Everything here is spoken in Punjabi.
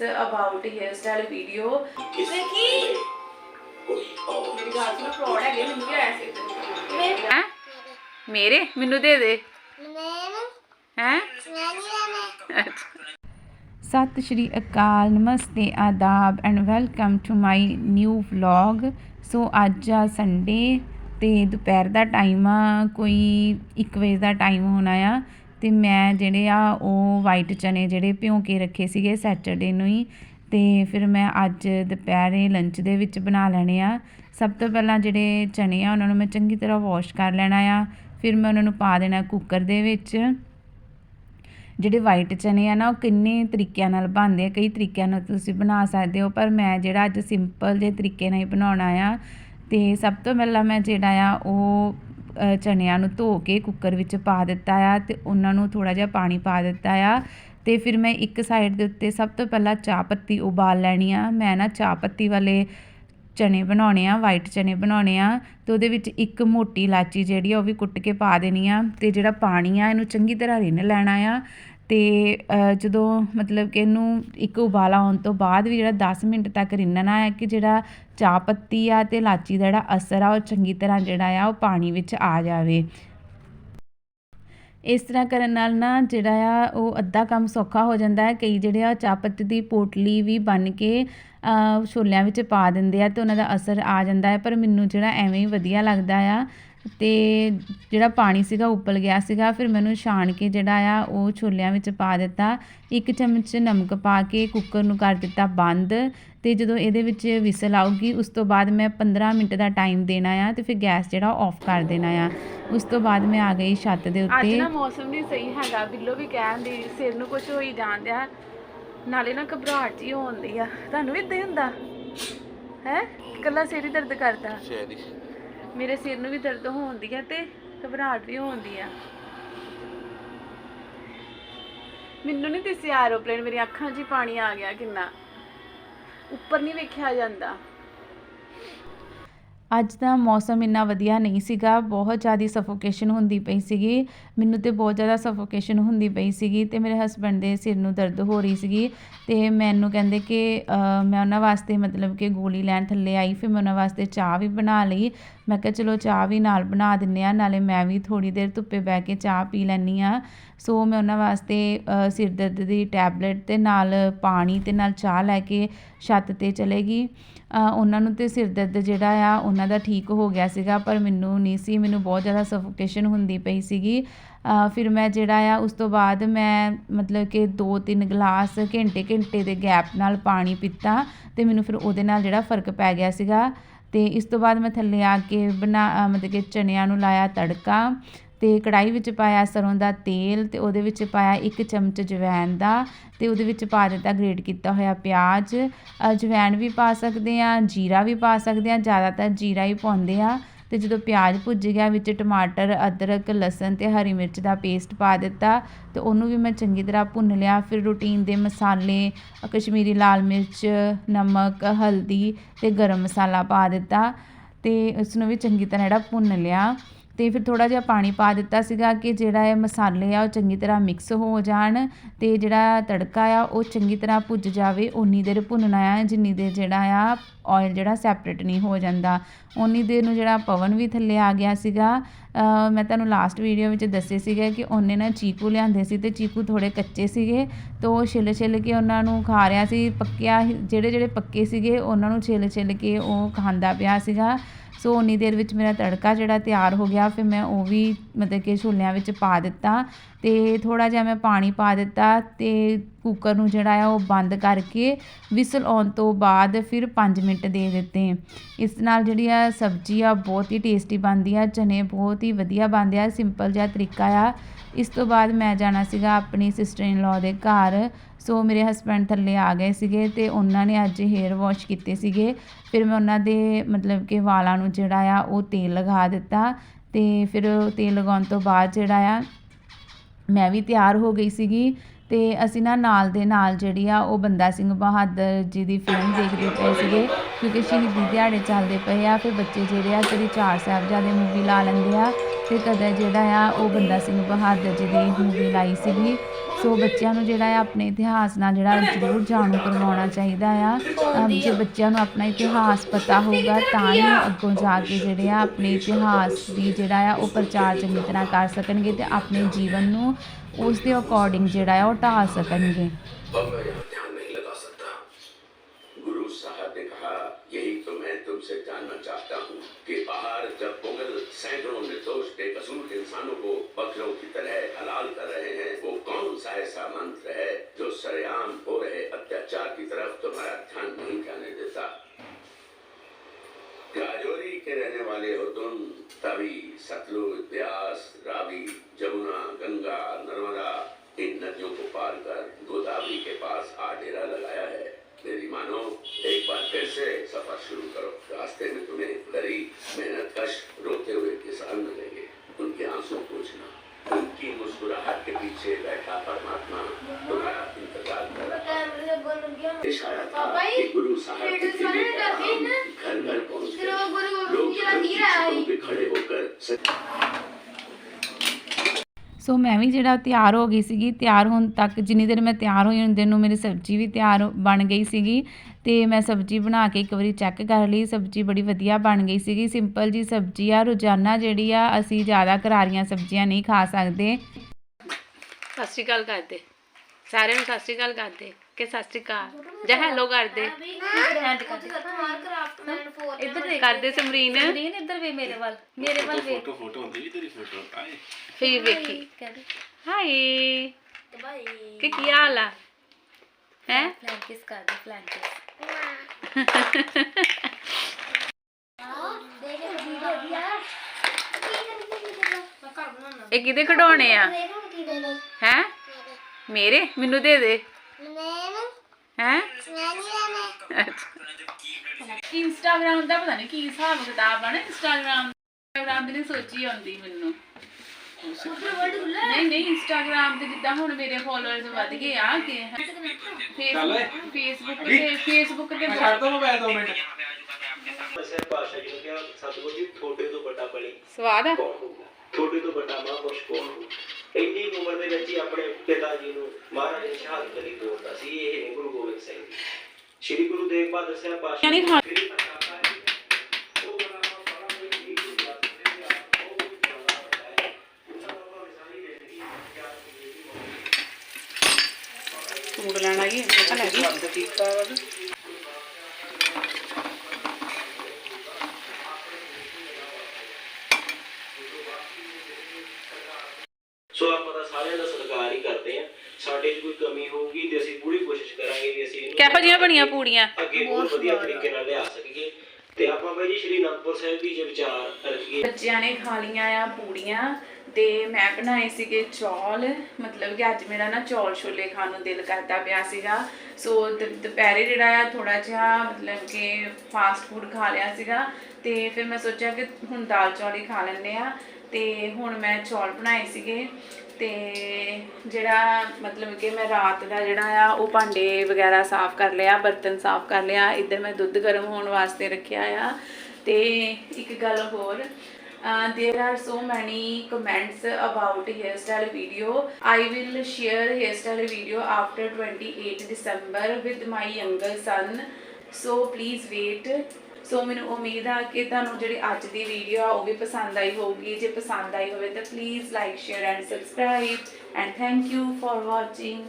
ਵੀ ਆਇਆ ਸੀ ਹੈ? ਮੇਰੇ? ਮੈਨੂੰ ਦੇ ਦੇ। ਹੈ? ਸਤਿ ਸ਼੍ਰੀ ਅਕਾਲ ਨਮਸਤੇ ਆਦਾਬ and welcome to my new vlog so ਅੱਜ ਆ ਸੰਡੇ ਤੇ ਦੁਪਹਿਰ ਦਾ ਟਾਈਮ ਆ ਕੋਈ 1 ਵਜੇ ਦਾ ਟਾਈਮ ਹੋਣਾ ਆ। ਅਤੇ ਮੈਂ ਜਿਹੜੇ ਆ ਉਹ ਵਾਈਟ ਚਨੇ ਜਿਹੜੇ ਭਿਉਂ ਕੇ ਰੱਖੇ ਸੀਗੇ ਸੈਟਰਡੇ ਨੂੰ ਹੀ ਅਤੇ ਫਿਰ ਮੈਂ ਅੱਜ ਦੁਪਹਿਰੇ ਲੰਚ ਦੇ ਵਿੱਚ ਬਣਾ ਲੈਣੇ ਆ। ਸਭ ਤੋਂ ਪਹਿਲਾਂ ਜਿਹੜੇ ਚਨੇ ਆ ਉਹਨਾਂ ਨੂੰ ਮੈਂ ਚੰਗੀ ਤਰ੍ਹਾਂ ਵਾਸ਼ ਕਰ ਲੈਣਾ ਆ। ਫਿਰ ਮੈਂ ਉਹਨਾਂ ਨੂੰ ਪਾ ਦੇਣਾ ਕੁੱਕਰ ਦੇ ਵਿੱਚ। ਜਿਹੜੇ ਵਾਈਟ ਚਨੇ ਆ ਨਾ, ਉਹ ਕਿੰਨੇ ਤਰੀਕਿਆਂ ਨਾਲ ਬਣਦੇ ਆ, ਕਈ ਤਰੀਕਿਆਂ ਨਾਲ ਤੁਸੀਂ ਬਣਾ ਸਕਦੇ ਹੋ, ਪਰ ਮੈਂ ਜਿਹੜਾ ਅੱਜ ਸਿੰਪਲ ਜੇ ਤਰੀਕੇ ਨਾਲ ਹੀ ਬਣਾਉਣਾ ਆ। ਅਤੇ ਸਭ ਤੋਂ ਪਹਿਲਾਂ ਮੈਂ ਜਿਹੜਾ ਆ ਉਹ ਚਨਿਆਂ ਨੂੰ ਧੋ ਕੇ ਕੁੱਕਰ ਵਿੱਚ ਪਾ ਦਿੱਤਾ ਆ ਅਤੇ ਉਹਨਾਂ ਨੂੰ ਥੋੜ੍ਹਾ ਜਿਹਾ ਪਾਣੀ ਪਾ ਦਿੱਤਾ ਆ। ਅਤੇ ਫਿਰ ਮੈਂ ਇੱਕ ਸਾਈਡ ਦੇ ਉੱਤੇ ਸਭ ਤੋਂ ਪਹਿਲਾਂ ਚਾਹ ਪੱਤੀ ਉਬਾਲ ਲੈਣੀ ਆ। ਮੈਂ ਨਾ ਚਾਹ ਪੱਤੀ ਵਾਲੇ ਚਨੇ ਬਣਾਉਣੇ ਆ ਵਾਈਟ ਚਨੇ ਬਣਾਉਣੇ ਆ ਤੇ ਉਹਦੇ ਵਿੱਚ ਇੱਕ ਮੋਟੀ ਇਲਾਚੀ ਜਿਹੜੀ ਆ ਉਹ ਵੀ ਕੁੱਟ ਕੇ ਪਾ ਦੇਣੀ ਆ ਤੇ ਜਿਹੜਾ ਪਾਣੀ ਆ ਇਹਨੂੰ ਚੰਗੀ ਤਰ੍ਹਾਂ ਰਿੰਨ ਲੈਣਾ ਆ। ਅਤੇ ਜਦੋਂ ਮਤਲਬ ਕਿ ਇਹਨੂੰ ਇੱਕ ਉਬਾਲਾ ਆਉਣ ਤੋਂ ਬਾਅਦ ਵੀ ਜਿਹੜਾ ਦਸ ਮਿੰਟ ਤੱਕ ਰਿੰਨਣਾ ਹੈ ਕਿ ਜਿਹੜਾ ਚਾਹ ਪੱਤੀ ਆ ਅਤੇ ਇਲਾਚੀ ਦਾ ਜਿਹੜਾ ਅਸਰ ਆ, ਉਹ ਚੰਗੀ ਤਰ੍ਹਾਂ ਜਿਹੜਾ ਆ, ਉਹ ਪਾਣੀ ਵਿੱਚ ਆ ਜਾਵੇ। ਇਸ ਤਰ੍ਹਾਂ ਕਰਨ ਨਾਲ ਨਾ ਜਿਹੜਾ ਆ, ਉਹ ਅੱਧਾ ਕੰਮ ਸੌਖਾ ਹੋ ਜਾਂਦਾ ਹੈ। ਕਈ ਜਿਹੜੇ ਆ ਚਾਹ ਪੱਤੀ ਦੀ ਪੋਟਲੀ ਵੀ ਬਣ ਕੇ ਛੋਲਿਆਂ ਵਿੱਚ ਪਾ ਦਿੰਦੇ ਆ ਤੇ ਉਹਨਾਂ ਦਾ ਅਸਰ ਆ ਜਾਂਦਾ ਹੈ। ਪਰ ਮੈਨੂੰ ਜਿਹੜਾ ਐਵੇਂ ਹੀ ਵਧੀਆ ਲੱਗਦਾ ਆ ਤੇ ਜਿਹੜਾ ਪਾਣੀ ਸੀਗਾ ਉਬਲ ਗਿਆ ਸੀਗਾ। ਫਿਰ ਮੈਨੂੰ ਛਾਣ ਕੇ ਜਿਹੜਾ ਆ ਉਹ ਛੋਲਿਆਂ ਵਿੱਚ ਪਾ ਦਿੱਤਾ। ਇੱਕ ਚਮਚ ਨਮਕ ਪਾ ਕੇ ਕੁੱਕਰ ਨੂੰ ਕਰ ਦਿੱਤਾ ਬੰਦ ਤੇ ਜਦੋਂ ਇਹਦੇ ਵਿੱਚ ਵਿਸਲ ਆਊਗੀ ਉਸ ਤੋਂ ਬਾਅਦ ਮੈਂ 15 ਮਿੰਟ ਦਾ ਟਾਈਮ ਦੇਣਾ ਆ ਤੇ ਫਿਰ ਗੈਸ ਜਿਹੜਾ ਆਫ ਕਰ ਦੇਣਾ ਆ। ਉਸ ਤੋਂ ਬਾਅਦ ਮੈਂ ਆ ਗਈ ਛੱਤ ਦੇ ਅੱਜ ਉੱਤੇ। ਨਾ ਮੌਸਮ ਨਹੀਂ ਸਹੀ ਹੈਗਾ ਬਿੱਲੋ ਵੀ ਕਹਿਣ ਦੀ ਸਿਰ ਨੂੰ ਕੁਝ ਹੋਈ ਜਾਂਦਿਆ ਨਾਲੇ ਨਾ ਘਬਰਾਹਟ ਜੀ ਹੋਉਂਦੀ ਆ। ਤੁਹਾਨੂੰ ਵੀ ਇਦਾਂ ਹੀ ਹੁੰਦਾ? ਹੈ? ਕੱਲਾ ਸਿਰ ਹੀ ਦਰਦ ਕਰਦਾ। ਮੇਰੇ ਸਿਰ ਨੂੰ ਵੀ ਦਰਦ ਹੋਉਂਦੀ ਆ ਤੇ ਘਬਰਾਹਟ ਵੀ ਹੋਉਂਦੀ ਆ। ਮੈਨੂੰ ਨਹੀਂ ਦਿਸਿਆ ਐਰੋਪਲੇਨ ਮੇਰੀ ਅੱਖਾਂ 'ਚ ਹੀ ਪਾਣੀ ਆ ਗਿਆ ਕਿੰਨਾ। ਉੱਪਰ ਨਹੀਂ ਵੇਖਿਆ ਜਾਂਦਾ। ਅੱਜ ਦਾ ਮੌਸਮ ਇੰਨਾ ਵਧੀਆ ਨਹੀਂ ਸੀਗਾ ਬਹੁਤ ਜ਼ਿਆਦਾ ਸਫੋਕੇਸ਼ਨ ਹੁੰਦੀ ਪਈ ਸੀਗੀ। ਮੈਨੂੰ ਤੇ ਬਹੁਤ ਜ਼ਿਆਦਾ ਸਫੋਕੇਸ਼ਨ ਹੁੰਦੀ ਪਈ ਸੀਗੀ ਤੇ ਮੇਰੇ ਹਸਬੰਡ ਦੇ ਸਿਰ ਨੂੰ ਦਰਦ ਹੋ ਰਹੀ ਸੀਗੀ ਤੇ ਮੈਨੂੰ ਕਹਿੰਦੇ ਕਿ ਅ, ਮੈਂ ਉਹਨਾਂ ਵਾਸਤੇ ਮਤਲਬ ਕਿ ਗੋਲੀ ਲੈਣ ਥੱਲੇ ਆਈ ਫਿਰ ਮੈਂ ਉਹਨਾਂ ਵਾਸਤੇ ਚਾਹ ਵੀ ਬਣਾ ਲਈ। ਮੈਂ ਕਿਹਾ, ਚਲੋ ਚਾਹ ਵੀ ਨਾਲ ਬਣਾ ਦਿੰਨੇ ਆ ਨਾਲੇ ਮੈਂ ਵੀ ਥੋੜੀ ਦੇਰ ਧੁੱਪੇ ਬਹਿ ਕੇ ਚਾਹ ਪੀ ਲੈਣੀ ਆ ਸੋ ਮੈਂ ਉਹਨਾਂ ਵਾਸਤੇ ਸਿਰ ਦਰਦ ਦੀ ਟੈਬਲੇਟ ਤੇ ਨਾਲ ਪਾਣੀ ਤੇ ਨਾਲ ਚਾਹ ਲੈ ਕੇ ਛੱਤ ਤੇ ਚਲੇਗੀ ਉਹਨਾਂ ਨੂੰ ਤੇ ਸਿਰ ਦਰਦ ਜਿਹੜਾ ਆ, ਉਹਨਾਂ ਦਾ ਠੀਕ ਹੋ ਗਿਆ ਸੀਗਾ, ਪਰ ਮੈਨੂੰ ਨਹੀਂ ਸੀ, ਮੈਨੂੰ ਬਹੁਤ ਜ਼ਿਆਦਾ ਸਫੋਕੇਸ਼ਨ ਹੁੰਦੀ ਪਈ ਸੀਗੀ। ਫਿਰ ਮੈਂ ਜਿਹੜਾ ਆ, ਉਸ ਤੋਂ ਬਾਅਦ ਮੈਂ ਮਤਲਬ ਕਿ 2-3 ਗਲਾਸ ਘੰਟੇ ਘੰਟੇ ਦੇ ਗੈਪ ਨਾਲ ਪਾਣੀ ਪੀਤਾ ਤੇ ਮੈਨੂੰ ਫਿਰ ਉਹਦੇ ਨਾਲ ਜਿਹੜਾ ਫ਼ਰਕ ਪੈ ਗਿਆ ਸੀਗਾ। ਅਤੇ ਇਸ ਤੋਂ ਬਾਅਦ ਮੈਂ ਥੱਲੇ ਆ ਕੇ ਬਣਾ ਮਤਲਬ ਕਿ ਚਨਿਆਂ ਨੂੰ ਲਾਇਆ ਤੜਕਾ ਅਤੇ ਕੜਾਹੀ ਵਿੱਚ ਪਾਇਆ ਸਰ੍ਹੋਂ ਦਾ ਤੇਲ ਅਤੇ ਉਹਦੇ ਵਿੱਚ ਪਾਇਆ ਇੱਕ ਚਮਚ ਜਵੈਣ ਦਾ ਅਤੇ ਉਹਦੇ ਵਿੱਚ ਪਾ ਦਿੱਤਾ ਗ੍ਰੇਟ ਕੀਤਾ ਹੋਇਆ ਪਿਆਜ਼। ਅਜਵੈਣ ਵੀ ਪਾ ਸਕਦੇ ਹਾਂ, ਜੀਰਾ ਵੀ ਪਾ ਸਕਦੇ ਹਾਂ, ਜ਼ਿਆਦਾਤਰ ਜੀਰਾ ਹੀ ਪਾਉਂਦੇ ਆ ਅਤੇ ਜਦੋਂ ਪਿਆਜ਼ ਭੁੱਜ ਗਿਆ, ਵਿੱਚ ਟਮਾਟਰ, ਅਦਰਕ, ਲਸਣ ਅਤੇ ਹਰੀ ਮਿਰਚ ਦਾ ਪੇਸਟ ਪਾ ਦਿੱਤਾ ਅਤੇ ਉਹਨੂੰ ਵੀ ਮੈਂ ਚੰਗੀ ਤਰ੍ਹਾਂ ਭੁੰਨ ਲਿਆ। ਫਿਰ ਰੂਟੀਨ ਦੇ ਮਸਾਲੇ, ਕਸ਼ਮੀਰੀ ਲਾਲ ਮਿਰਚ, ਨਮਕ, ਹਲਦੀ ਅਤੇ ਗਰਮ ਮਸਾਲਾ ਪਾ ਦਿੱਤਾ ਅਤੇ ਉਸਨੂੰ ਵੀ ਚੰਗੀ ਤਰ੍ਹਾਂ ਜਿਹੜਾ ਭੁੰਨ ਲਿਆ। ਤੇ ਫਿਰ ਥੋੜਾ ਜਿਹਾ ਪਾਣੀ ਪਾ ਦਿੱਤਾ ਸੀਗਾ ਕਿ ਜਿਹੜਾ ਇਹ ਮਸਾਲੇ ਆ ਉਹ ਚੰਗੀ ਤਰ੍ਹਾਂ ਮਿਕਸ ਹੋ ਜਾਣ ਤੇ ਜਿਹੜਾ ਤੜਕਾ ਆ ਉਹ ਚੰਗੀ ਤਰ੍ਹਾਂ ਭੁੱਜ ਜਾਵੇ ਉਨੀ ਦੇਰ ਭੁੰਨਣਾ ਆ, ਜਿੰਨੀ ਦੇਰ ਜਿਹੜਾ ਆ ਆਇਲ ਜਿਹੜਾ ਸੈਪਰੇਟ ਨਹੀਂ ਹੋ ਜਾਂਦਾ। ਉਨੀ ਦੇਰ ਨੂੰ ਜਿਹੜਾ ਪਵਨ ਵੀ ਥੱਲੇ ਆ ਗਿਆ ਸੀਗਾ ਮੈਂ ਤੁਹਾਨੂੰ ਲਾਸਟ ਵੀਡੀਓ ਵਿੱਚ ਦੱਸੇ ਸੀਗੇ ਕਿ ਉਹਨੇ ਨਾ ਚੀਕੂ ਲਿਆਂਦੇ ਸੀ ਤੇ ਚੀਕੂ ਥੋੜੇ ਕੱਚੇ ਸੀਗੇ, ਤਾਂ ਉਹ ਛਿੱਲ ਛਿੱਲ ਕੇ ਉਹਨਾਂ ਨੂੰ ਖਾ ਰਿਹਾ ਸੀ, ਪੱਕਿਆ ਹੀ- ਜਿਹੜੇ ਜਿਹੜੇ ਪੱਕੇ ਸੀਗੇ, ਉਹਨਾਂ ਨੂੰ ਛਿੱਲ ਛਿੱਲ ਕੇ ਉਹ ਖਾਂਦਾ ਪਿਆ ਸੀਗਾ। ਸੋ ਉਨੀ ਦੇਰ ਵਿੱਚ ਮੇਰਾ ਤੜਕਾ ਜਿਹੜਾ ਤਿਆਰ ਹੋ ਗਿਆ, ਫਿਰ ਮੈਂ ਉਹ ਵੀ ਮਤਲਬ ਕਿ ਛੋਲਿਆਂ ਵਿੱਚ ਪਾ ਦਿੱਤਾ ਅਤੇ ਥੋੜ੍ਹਾ ਜਿਹਾ ਮੈਂ ਪਾਣੀ ਪਾ ਦਿੱਤਾ ਅਤੇ ਕੁੱਕਰ ਨੂੰ ਜਿਹੜਾ ਆ ਉਹ ਬੰਦ ਕਰਕੇ ਵਿਸਲ ਆਉਣ ਤੋਂ ਬਾਅਦ ਫਿਰ 5 ਮਿੰਟ ਦੇ ਦਿੱਤੇ। ਇਸ ਨਾਲ ਜਿਹੜੀ ਆ ਸਬਜ਼ੀ ਆ ਬਹੁਤ ਹੀ ਟੇਸਟੀ ਬਣਦੀ ਆ, ਚਨੇ ਬਹੁਤ ਹੀ ਵਧੀਆ ਬਣਦੇ ਆ ਸਿੰਪਲ ਜਿਹਾ ਤਰੀਕਾ ਆ। ਇਸ ਤੋਂ ਬਾਅਦ ਮੈਂ ਜਾਣਾ ਸੀਗਾ ਆਪਣੀ ਸਿਸਟਰ ਇਨ ਲਾ ਦੇ ਘਰ। ਸੋ ਮੇਰੇ ਹਸਬੰਡ ਥੱਲੇ ਆ ਗਏ ਸੀਗੇ ਤੇ ਉਹਨਾਂ ਨੇ ਅੱਜ ਹੇਅਰ ਵਾਸ਼ ਕੀਤੇ ਸੀਗੇ। ਫਿਰ ਮੈਂ ਉਹਨਾਂ ਦੇ ਮਤਲਬ ਕਿ ਵਾਲਾਂ ਨੂੰ ਜਿਹੜਾ ਆ, ਉਹ ਤੇਲ ਲਗਾ ਦਿੱਤਾ ਤੇ ਫਿਰ ਤੇਲ ਲਗਾਉਣ ਤੋਂ ਬਾਅਦ ਜਿਹੜਾ ਆ, ਮੈਂ ਵੀ ਤਿਆਰ ਹੋ ਗਈ ਸੀਗੀ ਤੇ ਅਸੀਂ ਨਾ ਨਾਲ ਦੇ ਨਾਲ ਜਿਹੜੀ ਆ, ਉਹ ਬੰਦਾ ਸਿੰਘ ਬਹਾਦਰ ਜੀ ਦੀ ਫਿਲਮ ਦੇਖਦੇ ਪਏ ਸੀਗੇ ਕਿਉਂਕਿ ਸ਼ਹੀਦੀ ਦਿਹਾੜੇ ਚੱਲਦੇ ਪਏ ਆ। ਫਿਰ ਬੱਚੇ ਜਿਹੜੇ ਆ ਕਦੀ ਚਾਰ ਸਾਹਿਬਜ਼ਾਦੇ ਮੂਵੀ ਲਾ ਲੈਂਦੇ ਆ ਤੇ ਕਦੇ ਜਿਹੜਾ ਆ, ਉਹ ਬੰਦਾ ਸਿੰਘ ਬਹਾਦਰ ਜੀ ਦੀ ਮੂਵੀ ਲਾਈ ਸੀਗੀ। ਸੋ ਬੱਚਿਆਂ ਨੂੰ ਜਿਹੜਾ ਆ, ਆਪਣੇ ਇਤਿਹਾਸ ਨਾਲ ਜਿਹੜਾ ਜ਼ਰੂਰ ਜਾਣੂ ਕਰਵਾਉਣਾ ਚਾਹੀਦਾ ਆ। ਜੇ ਬੱਚਿਆਂ ਨੂੰ ਆਪਣਾ ਇਤਿਹਾਸ ਪਤਾ ਹੋਊਗਾ, ਤਾਂ ਹੀ ਉਹ ਅੱਗੋਂ ਜਾ ਕੇ ਜਿਹੜੇ ਆ, ਆਪਣੇ ਇਤਿਹਾਸ ਦੀ ਜਿਹੜਾ ਆ, ਉਹ ਪ੍ਰਚਾਰ ਚੰਗੀ ਤਰ੍ਹਾਂ ਕਰ ਸਕਣਗੇ ਤੇ ਆਪਣੇ ਜੀਵਨ ਨੂੰ ਉਸ ਦੇ ਅਕੋਰਡਿੰਗ ਜਿਹੜਾ ਆ, ਉਹ ਢਾਲ ਸਕਣਗੇ। इंसानों को बकरों की तरह हलाल कर रहे हैं। वो कौन सा ऐसा मंत्र है जो सरेआम हो रहे अत्याचार की तरफ़ तुम्हारा ध्यान नहीं जाने देता? राजौरी के रहने वाले हो तुम, तभी सतलुज, ब्यास, रावी, जमुना, गंगा, नर्मदा, इन नदियों को पार कर गोदावरी के पास आ डेरा लगाया है। मेरी मानो, एक बार फिर से सफ़र शुरू करो। रास्ते में तुम्हें गरीब मुस्कुराहट के पीछे बैठा परमात्मा तुम्हारा इंतजार कर रहा है इशारा था कि गुरु साहब की दिल्ली का नाम घर घर पहुंच गया लोग उनकी छतों पे खड़े होकर सच ਸੋ ਮੈਂ ਵੀ ਜਿਹੜਾ ਤਿਆਰ ਹੋ ਗਈ ਸੀਗੀ ਤਿਆਰ ਹੋਣ ਤੱਕ ਜਿੰਨੀ ਦੇਰ ਮੈਂ ਤਿਆਰ ਹੋਈ ਹੁੰਦੇ ਨੂੰ ਮੇਰੀ ਸਬਜ਼ੀ ਵੀ ਤਿਆਰ ਬਣ ਗਈ ਸੀਗੀ ਤੇ ਮੈਂ ਸਬਜ਼ੀ ਬਣਾ ਕੇ ਇੱਕ ਵਾਰੀ ਚੈੱਕ ਕਰ ਲਈ ਸਬਜ਼ੀ ਬੜੀ ਵਧੀਆ ਬਣ ਗਈ ਸੀਗੀ ਸਿੰਪਲ ਜੀ ਸਬਜ਼ੀ ਆ ਰੋਜ਼ਾਨਾ ਜਿਹੜੀ ਆ ਅਸੀਂ ਜ਼ਿਆਦਾ ਕਰਾਰੀਆਂ ਸਬਜ਼ੀਆਂ ਨਹੀਂ ਖਾ ਸਕਦੇ ਸਤਿ ਸ਼੍ਰੀ ਅਕਾਲ ਕਰਦੇ ਸਾਰਿਆਂ ਨੂੰ ਸਤਿ ਸ਼੍ਰੀ ਅਕਾਲ ਕਰਦੇ ਕਿ ਸਤਿ ਸ਼੍ਰੀ ਅਕਾਲ। ਜਾਂ ਹੈਲੋ ਕਰਦੇ ਇੱਧਰ ਦੇਖ। ਕਰਦੇ ਸਮਰੀਨ। ਸਕਰੀਨ ਇੱਧਰ ਵੇ ਮੇਰੇ ਵੱਲ ਮੇਰੇ ਵੱਲ ਵੇ। ਫੋਟੋ ਫੋਟੋ ਹੁੰਦੀ ਜੀ ਤੇਰੀ ਫੋਟੋ। ਆਏ। ਫੇਰ ਵੇਖੀ। ਕਹਦੇ ਹਾਈ ਬਾਈ ਕਿ ਕੀ ਹਾਲ ਆ? ਹੈ? ਕਰ ਦੇ ਇਹ ਕਿਹਦੇ ਖਿਡੌਣੇ ਆ? ਮੇਰੇ? ਮੈਨੂੰ ਦੇ ਦੇ। ਹੈ? ਇੰਸਟਾਗ੍ਰਾਮ ਦਾ ਪਤਾ ਨਹੀਂ ਕੀ ਹਿਸਾਬ ਕਿਤਾਬ ਆ ਨਾ ਇੰਸਟਾਗ੍ਰਾਮ ਇੰਸਟਾਗ੍ਰਾਮ ਦੀ ਨੀ ਸੋਚੀ ਆਉਂਦੀ ਮੈਨੂੰ। ਨਹੀਂ ਨਹੀਂ ਇੰਸਟਾਗ੍ਰਾਮ ਤੇ ਜਿੱਦਾਂ ਹੁਣ ਮੇਰੇ ਫਾਲੋਅਰਸ ਵੱਧ ਗਏ ਆ ਕਿ ਫੇਸਬੁੱਕ ਫੇਸਬੁੱਕ ਤੇ ਫੇਸਬੁੱਕ ਤੇ ਛੱਡ ਦੋ ਮੋਬਾਈਲ 2 ਮਿੰਟ। ਅਸਰ ਭਾਸ਼ਾ ਜੀ ਨੂੰ ਕਿਹਾ ਸਤਿਗੁਰੂ ਜੀ ਤੁਹਾਡੇ ਤੋਂ ਵੱਡਾ ਬਲੀ ਸਵਾਦ ਆ। ਕੌਣ ਹੋਊਗਾ? ਤੋਂ ਵੱਡਾ ਮਹਾਂਪੁਰਸ਼ ਕੌਣ ਹੋਊ ਇੰਨੀ ਉਮਰ ਦੇ ਵਿੱਚ ਹੀ ਆਪਣੇ ਪਿਤਾ ਜੀ ਨੂੰ ਮਹਾਰਾਜ ਨੇ ਸ਼ਹਾਦਤ ਲਈ ਤੋਰਦਾ ਸੀ ਇਹ ਨੇ ਗੁਰੂ ਗੋਬਿੰਦ ਸਿੰਘ ਜੀ। ਸ਼੍ਰੀ ਗੁਰੂ ਤੇਗ ਬਹਾਦਰ ਸਾਹਿਬ ਪਾਤਸ਼ਾਹ ਯਾਨੀ ਖਾ ਸ੍ਰੀ ਅਕਾਲ ਤਖ਼ਤ ਸਾਹਿਬ ਜੀ, ਗੁਰੂ ਗ੍ਰੰਥ ਸਾਹਿਬ ਜੀ ਆ, ਉਹ ਵੀ ਬੜਾ ਵੱਡਾ ਹੈ। ਉਹਨਾਂ ਦਾ ਭਾਵੇਂ ਸਾਰੀ ਜ਼ਿੰਦਗੀ ਪਿਆਰ ਦੀ ਜ਼ਿੰਦਗੀ ਸੂਟ ਲੈਣ ਆਈ ਹੈ ਲੈ ਗਈ ਸੋ ਆਪਾਂ ਤਾਂ ਸਾਰਿਆਂ ਦਾ ਕਰਦੇ ਆ ਸਾਡੇ 'ਚ ਕੋਈ ਕਮੀ ਹੋਊਗੀ ਤੇ ਅਸੀਂ ਪੂਰੀ ਕੋਸ਼ਿਸ਼ ਕਰਾਂਗੇ ਵੀ ਅਸੀਂ ਇਹਨੂੰ ਕਿਹੋ ਜਿਹੀਆਂ ਬਣੀਆਂ ਪੂੜੀਆਂ? ਅੱਗੇ ਹੋਰ ਵਧੀਆ ਤਰੀਕੇ ਨਾਲ ਲਿਆ ਸਕੀਏ। ਤੇ ਆਪਾਂ ਬਾਈ ਜੀ ਸ਼੍ਰੀ ਅਨੰਦਪੁਰ ਸਾਹਿਬ ਦੀ ਜੇ ਵਿਚਾਰ ਰੱਖੀਏ। ਬੱਚਿਆਂ ਨੇ ਖਾ ਲੀਆਂ ਆ ਪੂੜੀਆਂ ਤੇ ਮੈਂ ਬਣਾਏ ਸੀਗੇ ਚੌਲ। ਮਤਲਬ ਕਿ ਅੱਜ ਮੇਰਾ ਨਾ ਚੌਲ ਛੋਲੇ ਖਾਣ ਨੂੰ ਦਿਲ ਕਰਦਾ ਪਿਆ ਸੀਗਾ। ਸੋ ਦੁਪਹਿਰੇ ਜਿਹੜਾ ਆ ਥੋੜਾ ਜਿਹਾ ਮਤਲਬ ਕਿ ਫਾਸਟ ਫੂਡ ਖਾ ਲਿਆ ਸੀਗਾ। ਤੇ ਫਿਰ ਮੈਂ ਸੋਚਿਆ ਕਿ ਹੁਣ ਦਾਲ ਚੌਲ ਹੀ ਖਾ ਲੈਂਦੇ ਆ। ਤੇ ਹੁਣ ਮੈਂ ਚੌਲ ਬਣਾਏ ਸੀਗੇ। ਤੇ ਜਿਹੜਾ ਮਤਲਬ ਕਿ ਮੈਂ ਰਾਤ ਦਾ ਜਿਹੜਾ ਆ ਉਹ ਭਾਂਡੇ ਵਗੈਰਾ ਸਾਫ਼ ਕਰ ਲਿਆ ਬਰਤਨ ਸਾਫ਼ ਕਰ ਲਿਆ ਇੱਧਰ ਮੈਂ ਦੁੱਧ ਗਰਮ ਹੋਣ ਵਾਸਤੇ ਰੱਖਿਆ ਆ ਤੇ ਇੱਕ ਗੱਲ ਹੋਰ uh, there are so many comments about hairstyle video i will share hairstyle video after 28 december with my younger son so please wait ਸੋ ਮੈਨੂੰ ਉਮੀਦ ਆ ਕਿ ਤੁਹਾਨੂੰ ਜਿਹੜੀ ਅੱਜ ਦੀ ਵੀਡੀਓ ਆ, ਉਹ ਵੀ ਪਸੰਦ ਆਈ ਹੋਊਗੀ। ਜੇ ਪਸੰਦ ਆਈ ਹੋਵੇ ਤਾਂ please like share and subscribe and thank you for watching